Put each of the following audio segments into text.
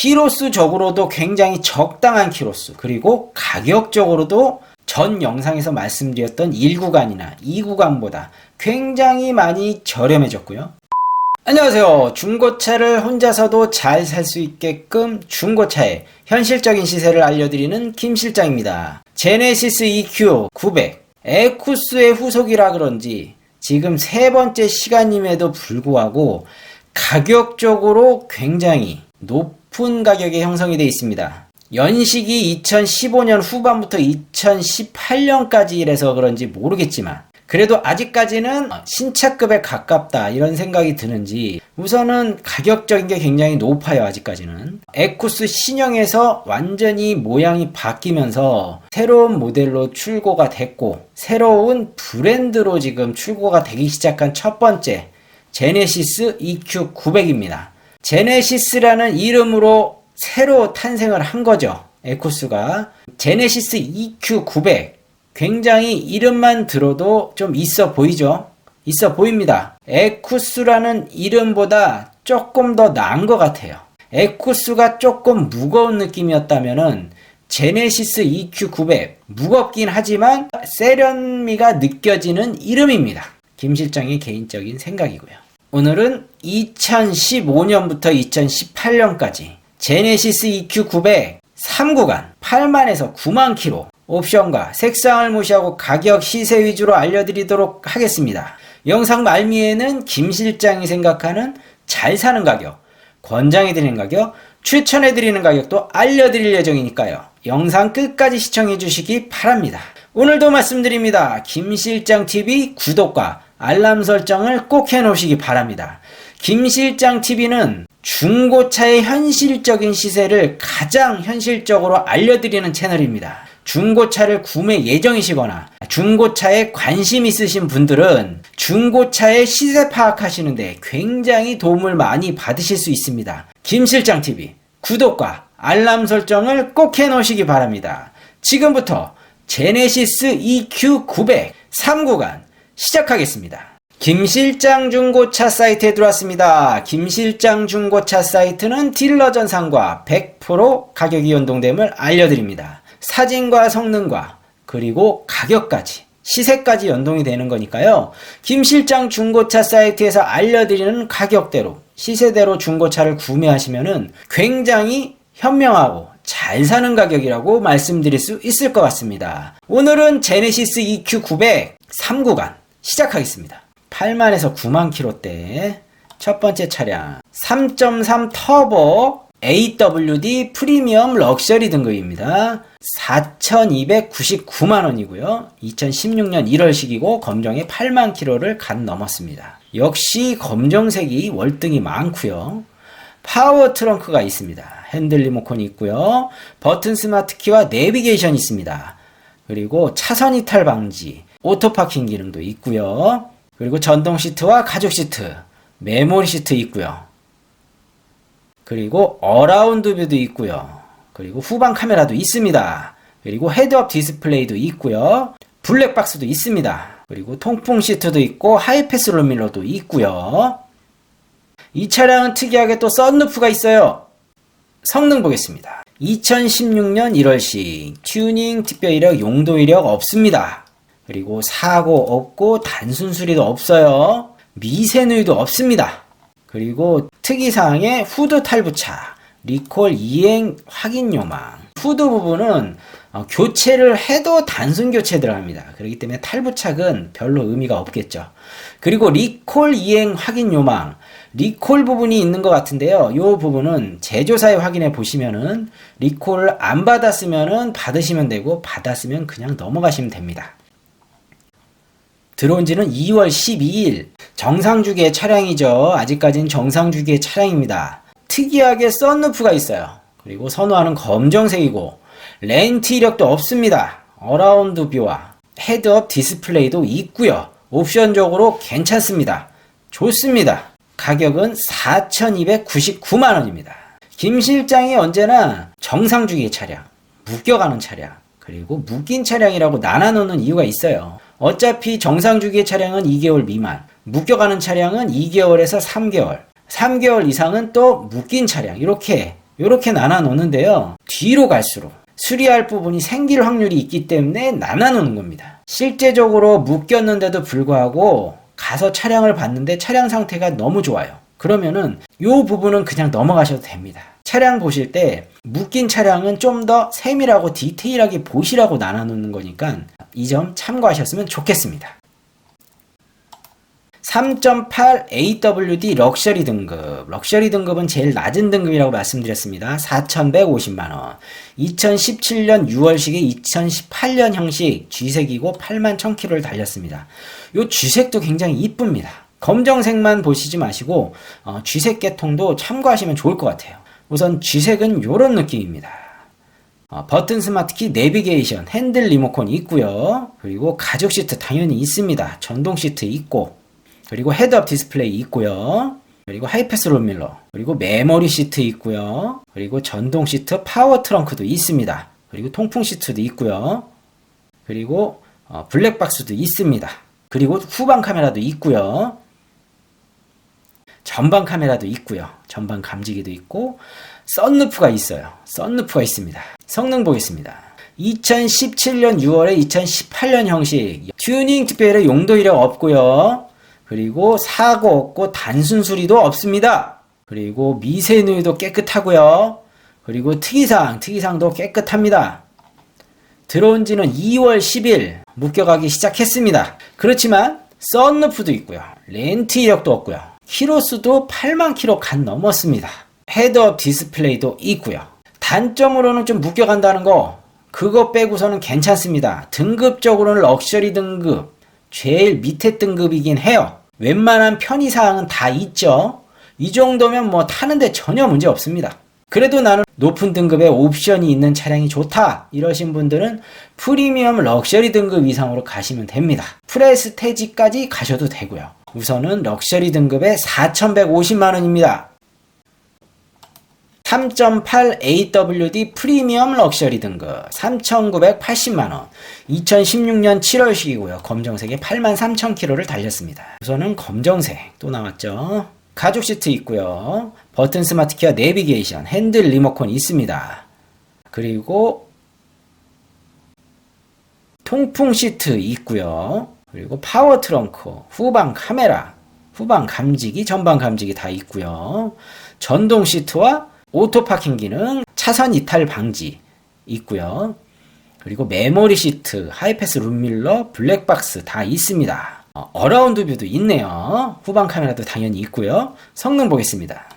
키로수적으로도 굉장히 적당한 키로수 그리고 가격적으로도 전 영상에서 말씀드렸던 1구간이나 2구간보다 굉장히 많이 저렴해졌고요. 안녕하세요. 중고차를 혼자서도 잘 살 수 있게끔 중고차의 현실적인 시세를 알려드리는 김 실장입니다. 제네시스 EQ 900 에쿠스의 후속이라 그런지 지금 세 번째 시간임에도 불구하고 가격적으로 굉장히 높 은 가격에 형성이 되어 있습니다. 연식이 2015년 후반부터 2018년까지 이래서 그런지 모르겠지만 그래도 아직까지는 신차급에 가깝다 이런 생각이 드는지 우선은 가격적인 게 굉장히 높아요 아직까지는 에쿠스 신형에서 완전히 모양이 바뀌면서 새로운 모델로 출고가 됐고 새로운 브랜드로 지금 출고가 되기 시작한 첫 번째 제네시스 EQ900입니다 제네시스라는 이름으로 새로 탄생을 한 거죠 에쿠스가 제네시스 EQ900 굉장히 이름만 들어도 좀 있어 보이죠? 있어 보입니다. 에쿠스라는 이름보다 조금 더 나은 것 같아요. 에쿠스가 조금 무거운 느낌이었다면은 제네시스 EQ900 무겁긴 하지만 세련미가 느껴지는 이름입니다. 김 실장의 개인적인 생각이고요. 오늘은 2015년부터 2018년까지 제네시스 EQ900 3구간 8만에서 9만 킬로 옵션과 색상을 무시하고 가격 시세 위주로 알려드리도록 하겠습니다. 영상 말미에는 김 실장이 생각하는 잘 사는 가격, 권장해드리는 가격, 추천해드리는 가격도 알려드릴 예정이니까요. 영상 끝까지 시청해 주시기 바랍니다. 오늘도 말씀드립니다. 김 실장TV 구독과 알람 설정을 꼭 해놓으시기 바랍니다. 김 실장TV는 중고차의 현실적인 시세를 가장 현실적으로 알려드리는 채널입니다. 중고차를 구매 예정이시거나 중고차에 관심 있으신 분들은 중고차의 시세 파악하시는데 굉장히 도움을 많이 받으실 수 있습니다. 김실장TV 구독과 알람 설정을 꼭 해놓으시기 바랍니다. 지금부터 제네시스 EQ900 3구간 시작하겠습니다. 김실장 중고차 사이트에 들어왔습니다. 김실장 중고차 사이트는 딜러 전상과 100% 가격이 연동됨을 알려드립니다. 사진과 성능과 그리고 가격까지 시세까지 연동이 되는 거니까요. 김실장 중고차 사이트에서 알려드리는 가격대로 시세대로 중고차를 구매하시면은 굉장히 현명하고 잘 사는 가격이라고 말씀드릴 수 있을 것 같습니다. 오늘은 제네시스 EQ900 3구간 시작하겠습니다. 8만에서 9만 킬로대 첫 번째 차량 3.3 터보 AWD 프리미엄 럭셔리 등급입니다. 4,299만 원이고요. 2016년 1월식이고 검정에 8만 킬로를 간 넘었습니다. 역시 검정색이 월등히 많고요. 파워 트렁크가 있습니다. 핸들 리모컨이 있고요. 버튼 스마트 키와 내비게이션 있습니다. 그리고 차선 이탈 방지, 오토 파킹 기능도 있고요. 그리고 전동 시트와 가죽 시트, 메모리 시트 있고요. 그리고 어라운드 뷰도 있고요. 그리고 후방 카메라도 있습니다. 그리고 헤드업 디스플레이도 있고요. 블랙박스도 있습니다. 그리고 통풍 시트도 있고 하이패스 룸밀러도 있고요. 이 차량은 특이하게 또 썬루프가 있어요. 성능 보겠습니다. 2016년 1월식 튜닝 특별 이력 용도 이력 없습니다. 그리고 사고 없고 단순 수리도 없어요. 미세누이도 없습니다. 그리고 특이사항의 후드 탈부착, 리콜 이행 확인 요망. 후드 부분은 어, 교체를 해도 단순 교체 들어갑니다. 그렇기 때문에 탈부착은 별로 의미가 없겠죠. 그리고 리콜 이행 확인 요망. 리콜 부분이 있는 것 같은데요. 이 부분은 제조사에 확인해 보시면은 리콜을 안 받았으면은 받으시면 되고 받았으면 그냥 넘어가시면 됩니다. 들어온 지는 2월 12일. 정상주기의 차량이죠. 아직까지는 정상주기의 차량입니다. 특이하게 썬루프가 있어요. 그리고 선호하는 검정색이고, 렌트 이력도 없습니다. 어라운드 뷰와 헤드업 디스플레이도 있고요. 옵션적으로 괜찮습니다. 좋습니다. 가격은 4,299만원입니다. 김 실장이 언제나 정상주기의 차량, 묶여가는 차량, 그리고 묶인 차량이라고 나눠놓는 이유가 있어요. 어차피 정상 주기의 차량은 2개월 미만, 묶여가는 차량은 2개월에서 3개월, 3개월 이상은 또 묶인 차량 이렇게 이렇게 나눠 놓는데요. 뒤로 갈수록 수리할 부분이 생길 확률이 있기 때문에 나눠 놓는 겁니다. 실제적으로 묶였는데도 불구하고 가서 차량을 봤는데 차량 상태가 너무 좋아요. 그러면은 이 부분은 그냥 넘어가셔도 됩니다. 차량 보실 때 묶인 차량은 좀 더 세밀하고 디테일하게 보시라고 나눠 놓는 거니까 이 점 참고하셨으면 좋겠습니다. 3.8 AWD 럭셔리 등급. 럭셔리 등급은 제일 낮은 등급이라고 말씀드렸습니다. 4,150만원. 2017년 6월식에 2018년 형식 G색이고 8만 1000km를 달렸습니다. 요 G색도 굉장히 이쁩니다. 검정색만 보시지 마시고 어, G색 계통도 참고하시면 좋을 것 같아요. 우선 G색은 요런 느낌입니다. 어, 버튼 스마트키 내비게이션 핸들 리모컨이 있고요. 그리고 가죽 시트 당연히 있습니다. 전동 시트 있고 그리고 헤드업 디스플레이 있고요. 그리고 하이패스 롤밀러, 그리고 메모리 시트 있고요. 그리고 전동 시트 파워 트렁크도 있습니다. 그리고 통풍 시트도 있고요. 그리고 어, 블랙박스도 있습니다. 그리고 후방 카메라도 있고요. 전방 카메라도 있고요. 전방 감지기도 있고 썬루프가 있어요. 썬루프가 있습니다. 성능 보겠습니다. 2017년 6월에 2018년 형식 튜닝 특별히 용도 이력 없고요. 그리고 사고 없고 단순 수리도 없습니다. 그리고 미세누이도 깨끗하고요. 그리고 특이사항, 특이사항도 깨끗합니다. 들어온 지는 2월 10일 묶여가기 시작했습니다. 그렇지만 썬루프도 있고요. 렌트 이력도 없고요. 키로수도 8만 키로 간 넘었습니다. 헤드업 디스플레이도 있고요. 단점으로는 좀 묶여간다는 거 그거 빼고서는 괜찮습니다. 등급적으로는 럭셔리 등급 제일 밑에 등급이긴 해요. 웬만한 편의사항은 다 있죠. 이 정도면 뭐 타는데 전혀 문제 없습니다. 그래도 나는 높은 등급의 옵션이 있는 차량이 좋다 이러신 분들은 프리미엄 럭셔리 등급 이상으로 가시면 됩니다. 프레스테지까지 가셔도 되고요. 우선은 럭셔리 등급의 4,150만 원입니다. 3.8 AWD 프리미엄 럭셔리 등급 3,980만원 2016년 7월식이고요. 검정색에 83,000km를 달렸습니다. 우선은 검정색 또 나왔죠. 가죽 시트 있고요. 버튼 스마트 키와 내비게이션, 핸들 리모컨이 있습니다. 그리고 통풍 시트 있고요. 그리고 파워 트렁크, 후방 카메라, 후방 감지기, 전방 감지기 다 있고요. 전동 시트와 오토 파킹 기능, 차선 이탈 방지 있고요. 그리고 메모리 시트, 하이패스 룸밀러, 블랙박스 다 있습니다. 어, 어라운드 뷰도 있네요. 후방 카메라도 당연히 있고요. 성능 보겠습니다.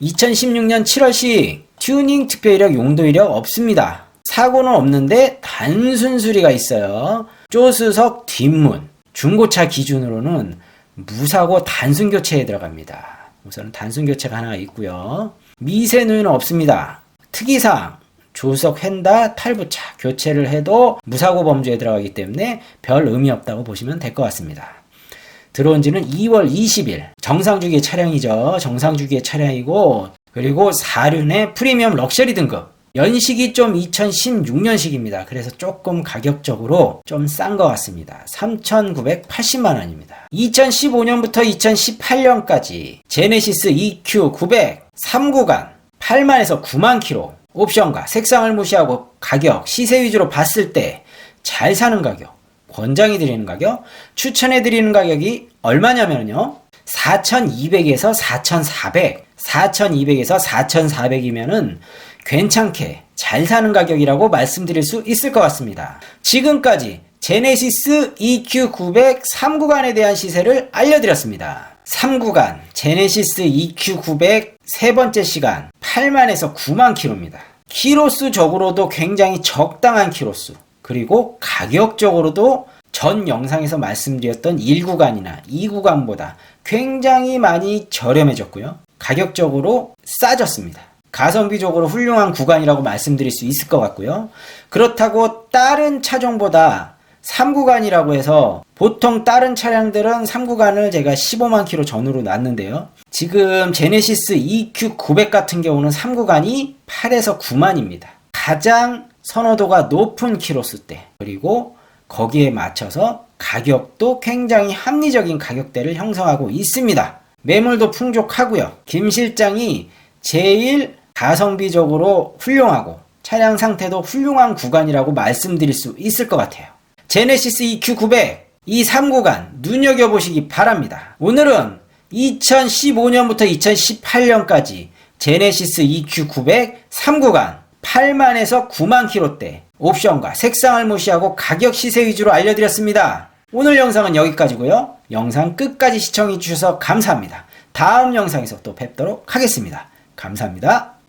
2016년 7월식 튜닝 특별 이력 용도 이력 없습니다. 사고는 없는데 단순 수리가 있어요. 조수석 뒷문 중고차 기준으로는 무사고 단순 교체에 들어갑니다. 우선 단순 교체가 하나 있고요. 미세 누유는 없습니다. 특이사항 조석 횡다 탈부착 교체를 해도 무사고 범주에 들어가기 때문에 별 의미 없다고 보시면 될 것 같습니다. 들어온 지는 2월 20일 정상 주기의 차량이죠. 정상 주기의 차량이고 그리고 4륜의 프리미엄 럭셔리 등급 연식이 좀 2016년식입니다. 그래서 조금 가격적으로 좀 싼 것 같습니다. 3,980만 원입니다. 2015년부터 2018년까지 제네시스 EQ 900 3구간 8만에서 9만 킬로 옵션과 색상을 무시하고 가격, 시세 위주로 봤을 때 잘 사는 가격, 권장해 드리는 가격, 추천해 드리는 가격이 얼마냐면요. 4,200에서 4,400, 4,200에서 4,400이면은 괜찮게 잘 사는 가격이라고 말씀드릴 수 있을 것 같습니다. 지금까지 제네시스 EQ900 3구간에 대한 시세를 알려드렸습니다. 3구간 제네시스 EQ900 세 번째 시간 8만에서 9만 킬로입니다. 키로수 적으로도 굉장히 적당한 키로수 그리고 가격적으로도 전 영상에서 말씀드렸던 1구간이나 2구간보다 굉장히 많이 저렴해졌고요. 가격적으로 싸졌습니다. 가성비적으로 훌륭한 구간이라고 말씀드릴 수 있을 것 같고요. 그렇다고 다른 차종보다 3구간이라고 해서 보통 다른 차량들은 3구간을 제가 15만 킬로 전후로 놨는데요. 지금 제네시스 EQ900 같은 경우는 3구간이 8에서 9만입니다. 가장 선호도가 높은 키로수 대 그리고 거기에 맞춰서 가격도 굉장히 합리적인 가격대를 형성하고 있습니다. 매물도 풍족하고요. 김 실장이 제일 가성비적으로 훌륭하고 차량 상태도 훌륭한 구간이라고 말씀드릴 수 있을 것 같아요. 제네시스 EQ900 이 3구간 눈여겨보시기 바랍니다. 오늘은 2015년부터 2018년까지 제네시스 EQ900 3구간 8만에서 9만 킬로대 옵션과 색상을 무시하고 가격 시세 위주로 알려드렸습니다. 오늘 영상은 여기까지고요. 영상 끝까지 시청해 주셔서 감사합니다. 다음 영상에서 또 뵙도록 하겠습니다. 감사합니다.